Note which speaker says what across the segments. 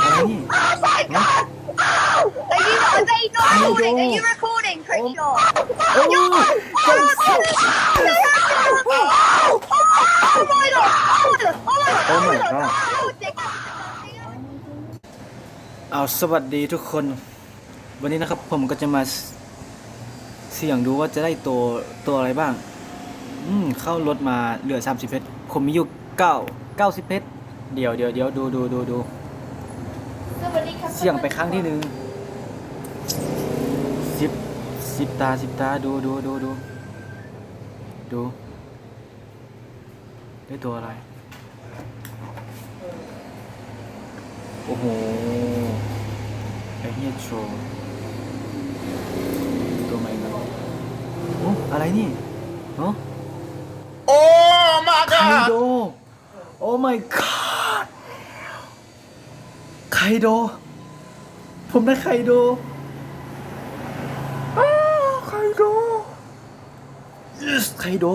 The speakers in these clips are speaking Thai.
Speaker 1: อะไรนี่
Speaker 2: Oh my god! Oh! Are you, are they not recording? Are you recording, Crickshaw?
Speaker 1: โอ้ยจังสิ
Speaker 2: Oh! Oh my god! Oh my god!
Speaker 1: Oh my god.
Speaker 2: Oh, dick.
Speaker 1: เอาสวัสดีทุกคน วันนี้นะครับผมก็จะมาเสี่ยงดูว่าจะได้ตัวตัวอะไรบ้าง อืมเข้ารถมาเหลือ 30 เพชรผมมีอยู่9 90 เพชร เดี๋ยวเดี๋ยวเดี๋ยวดูดูดูดู
Speaker 3: สวัสดีครับ
Speaker 1: เสี่ยงไปครั้งที่หนึ่งสิบสิบตาสิบตาดูดูดูดูดูได้ตัวอะไร โอ้โหไอ้เหี้ยโชว์ตัวใหม่แล้วโอ้อะไรนี่เนาะ
Speaker 4: Oh my
Speaker 1: ไคโด
Speaker 4: god!
Speaker 1: โอ้ my god ไคโด ผมได้ไคโดอ้าวไคโด yes ไคโด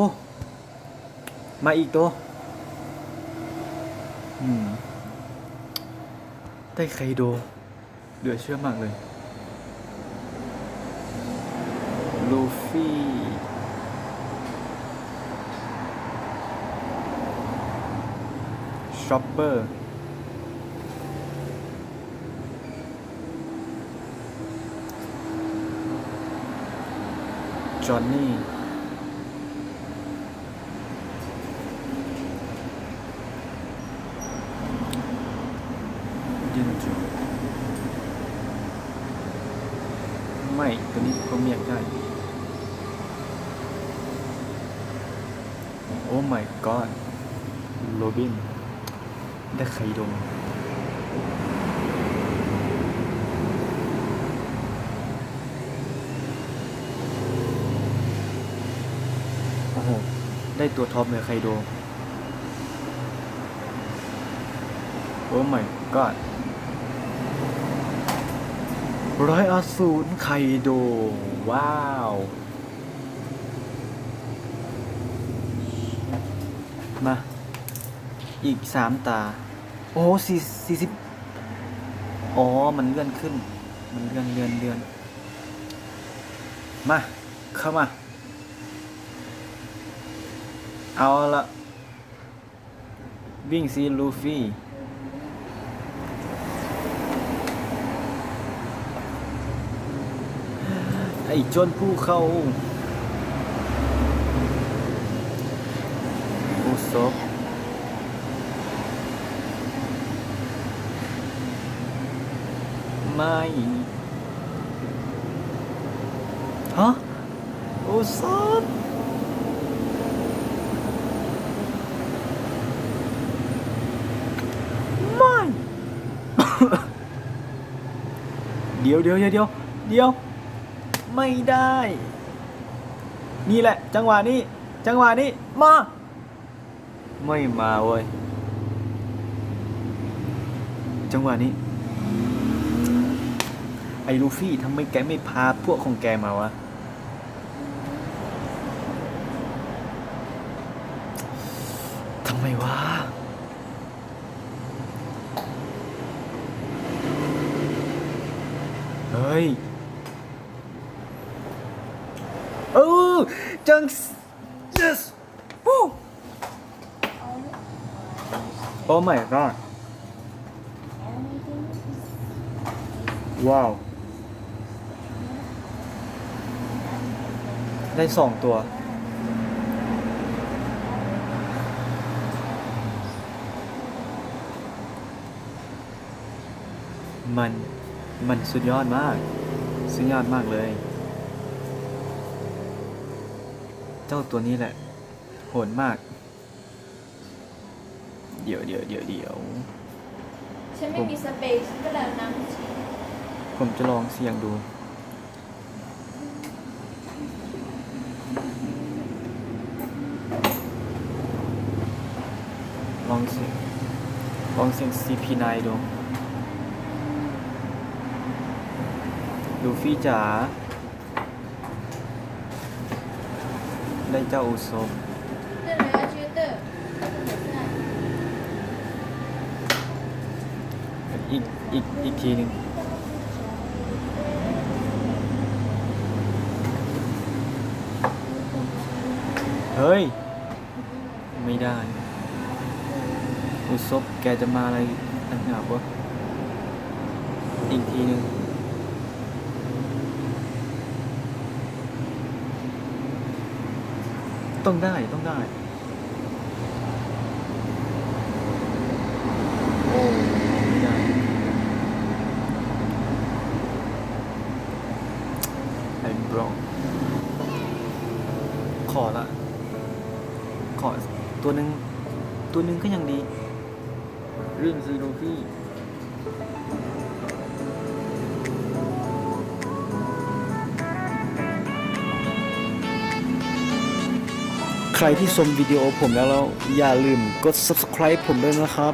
Speaker 1: มาอีกตัวอืมได้ไคโดเหลือเชื่อมากเลยลูฟี่ ช็อปเปอร์ จอห์นนี่ยินจูไม่ ตัวนี้ผมอยกได้ โอ้ my god โรบิน ได้ไข่ดงโอ้ หได้ตัวท็อปเลยไคโดโอ้ my god ร้อยอสูรไคโด ว้าว มา อีกสามตา โอ้สี่สี่สิบอ๋อ มันเลื่อนขึ้น มันเลื่อนเลื่อนเลื่อนมา เข้ามา เอาละวิ่งซีลูฟี่ไอ้จนผู้เข้าอุศบไม่ฮะโอซอบไม่ เดี๋ยวเดี๋ยวเดี๋ยวเดี๋ยวเดี๋ยว ไม่ได้ นี่แหละ จังหวะนี้ จังหวะนี้ มา ไม่มาเว้ย จังหวะนี้ ไอ้ลูฟี่ทำไมแกไม่พาพวกของแกมาวะทำไมวะ เฮ้ยเออจัง yes วู้ Oh my god ว้าว ได้สองตัว มัน มันสุดยอดมาก สุดยอดมากเลย เจ้าตัวนี้แหละ โหดมาก เดี๋ยวเดี๋ยวเดี๋ยวเดี๋ยว
Speaker 3: ฉันไม่มีสเปซฉันก็แล้วน้ำชี
Speaker 1: ผมจะลองเสี่ยงดู ลองเสี่ยงลองเสี่ยง CP9 ดู ลูฟี่จ๋าได้เจ้าอุซบอีกอีกอีกทีนึงเฮ้ย ไม่ได้ อุซบแกจะมาอะไรอันหนาวะอีกทีหนึ่ง ต้องได้ต้องได้ โอ้ไม่ได้ไอ้บรองขอละ ขอตัวหนึ่งตัวหนึ่งก็ยังดี เรื่องซีโรฟี่ ใครที่ชมวิดีโอผมแล้วแล้วอย่าลืมกด subscribe ผมด้วยนะครับ